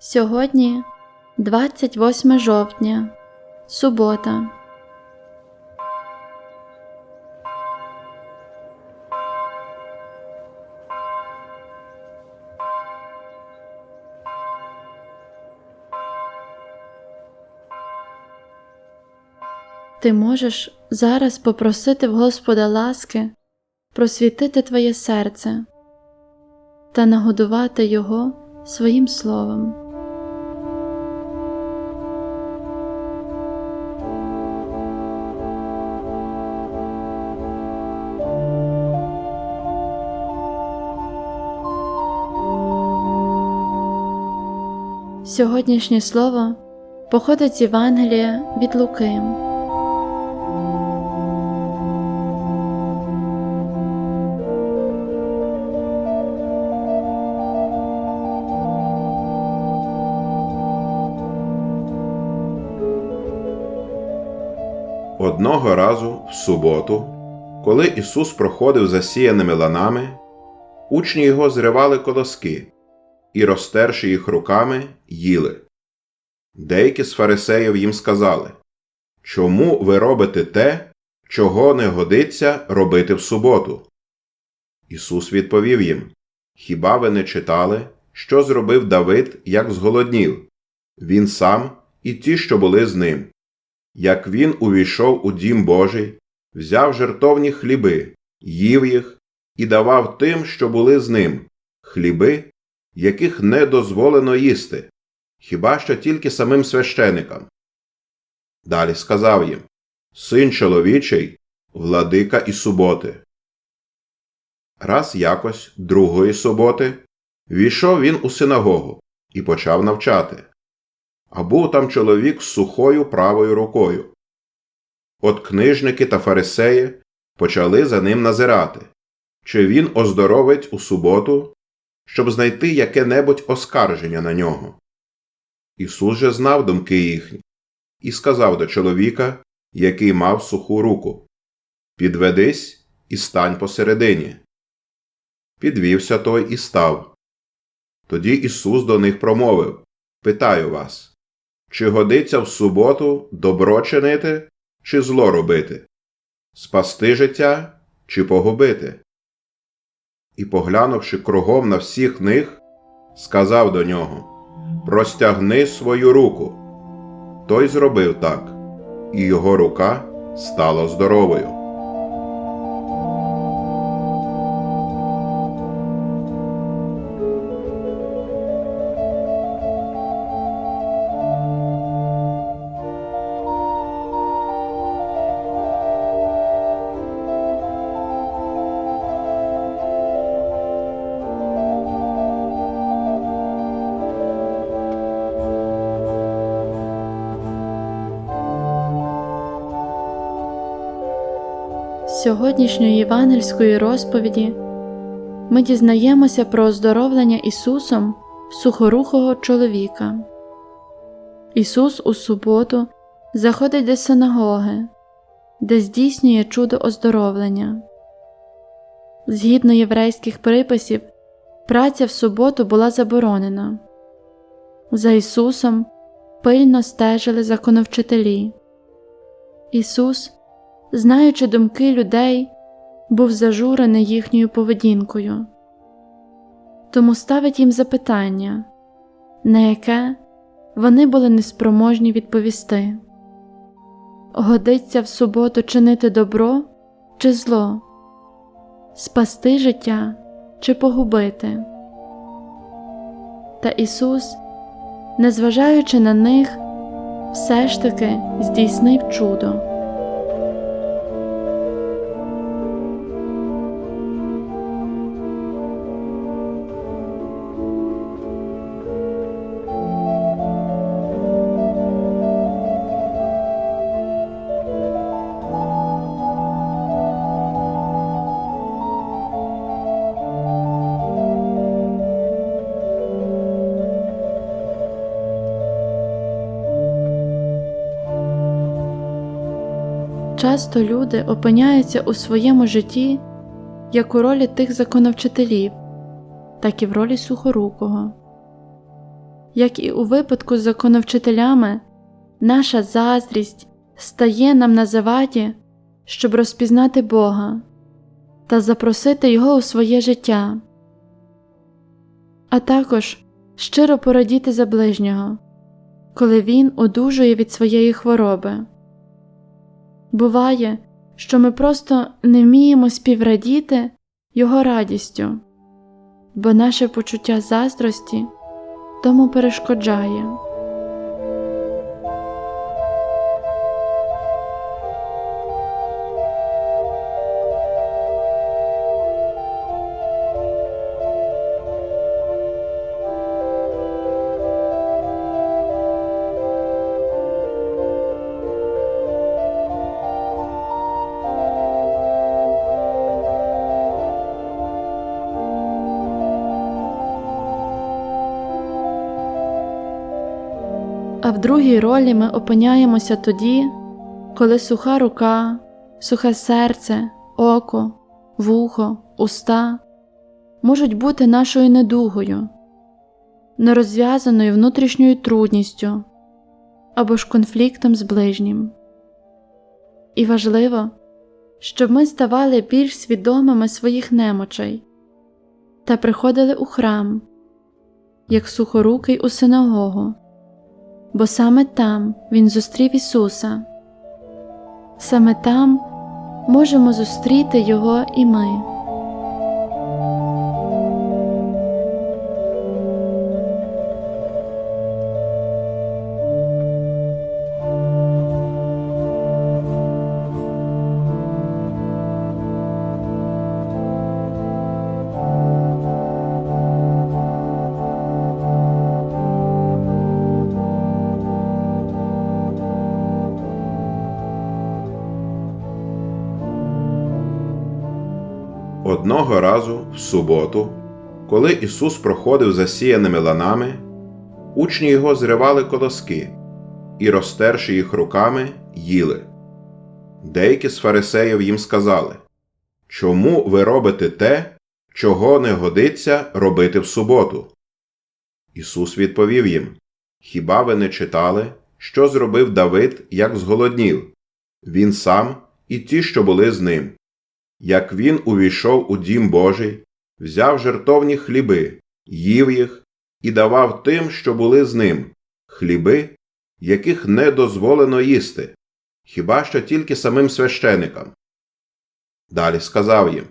Сьогодні 28 жовтня, субота. Ти можеш зараз попросити в Господа ласки просвітити твоє серце та нагодувати його своїм словом. Сьогоднішнє слово походить з Євангелія від Луки. Одного разу в суботу, коли Ісус проходив засіяними ланами, учні його зривали колоски і, розтерши їх руками, їли. Деякі з фарисеїв їм сказали Чому ви робите те, чого не годиться робити в суботу? Ісус відповів їм Хіба ви не читали, що зробив Давид, як зголоднів, він сам і ті, що були з ним? як він увійшов у дім Божий, взяв жертовні хліби, їв їх і давав тим, що були з ним, хліби, яких не дозволено їсти, хіба що тільки самим священикам. Далі сказав їм Син чоловічий, владика і суботи. Раз якось другої суботи війшов він у синагогу і почав навчати а був там чоловік з сухою правою рукою. От книжники та фарисеї почали за ним назирати, чи він оздоровить у суботу, щоб знайти яке-небудь оскарження на нього. Ісус же знав думки їхні і сказав до чоловіка, який мав суху руку Підведись і стань посередині. Підвівся той і став. Тоді Ісус до них промовив Питаю вас чи годиться в суботу добро чинити, чи зло робити, спасти життя чи погубити? І, поглянувши кругом на всіх них, сказав до нього Простягни свою руку. Той зробив так, і його рука стала здоровою. З сьогоднішньої євангельської розповіді ми дізнаємося про оздоровлення Ісусом сухорухого чоловіка. Ісус у суботу заходить до синагоги, де здійснює чудо оздоровлення. Згідно єврейських приписів, праця в суботу була заборонена. За Ісусом пильно стежили законовчителі. Ісус знаючи думки людей, був зажурений їхньою поведінкою, тому ставить їм запитання, на яке вони були неспроможні відповісти годиться в суботу чинити добро чи зло, спасти життя чи погубити. Та Ісус, незважаючи на них, все ж таки здійснив чудо. Часто люди опиняються у своєму житті як у ролі тих законовчителів, так і в ролі сухорукого. як і у випадку з законовчителями, наша заздрість стає нам на заваді, щоб розпізнати Бога та запросити Його у своє життя, а також щиро порадіти за ближнього, коли він одужує від своєї хвороби. Буває, що ми просто не вміємо співрадіти Його радістю, бо наше почуття заздрості тому перешкоджає. А в другій ролі ми опиняємося тоді, коли суха рука, сухе серце, око, вухо, уста можуть бути нашою недугою, нерозв'язаною внутрішньою трудністю або ж конфліктом з ближнім. І важливо, щоб ми ставали більш свідомими своїх немочей та приходили у храм, як сухорукий у синагогу бо саме там Він зустрів Ісуса. Саме там можемо зустріти Його і ми. Одного разу в суботу, коли Ісус проходив засіяними ланами, учні його зривали колоски і, розтерши їх руками, їли. Деякі з фарисеїв їм сказали Чому ви робите те, чого не годиться робити в суботу? Ісус відповів їм Хіба ви не читали, що зробив Давид, як зголоднів? Він сам і ті, що були з ним як він увійшов у дім Божий, взяв жертовні хліби, їв їх і давав тим, що були з ним, хліби, яких не дозволено їсти, хіба що тільки самим священикам. Далі сказав їм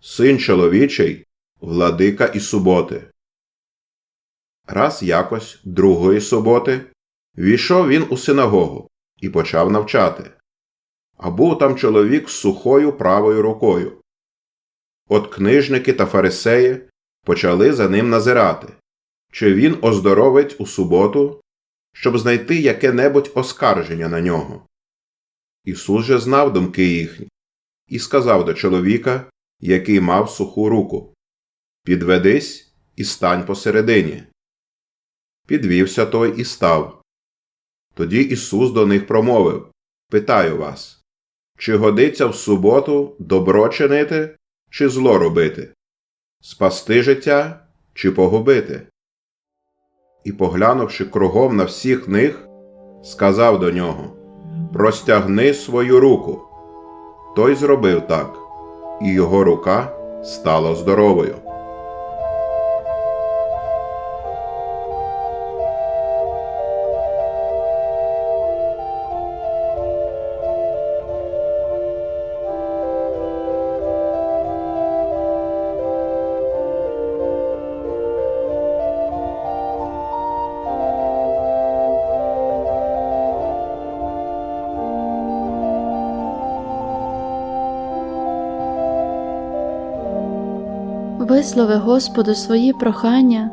Син чоловічий, владика і суботи. Раз якось другої суботи війшов він у синагогу і почав навчати а був там чоловік з сухою правою рукою. От книжники та фарисеї почали за ним назирати, чи він оздоровить у суботу, щоб знайти яке небудь оскарження на нього. Ісус же знав думки їхні і сказав до чоловіка, який мав суху руку Підведись і стань посередині. Підвівся той і став. Тоді Ісус до них промовив Питаю вас чи годиться в суботу добро чинити, чи зло робити, спасти життя чи погубити? І, поглянувши кругом на всіх них, сказав до нього Простягни свою руку. Той зробив так, і його рука стала здоровою. Вислови Господу свої прохання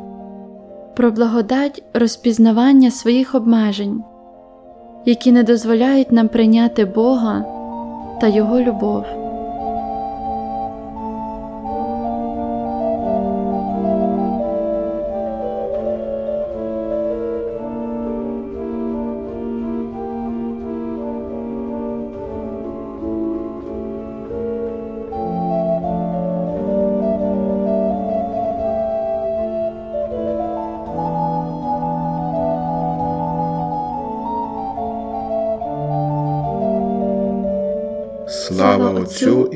про благодать розпізнавання своїх обмежень, які не дозволяють нам прийняти Бога та Його любов.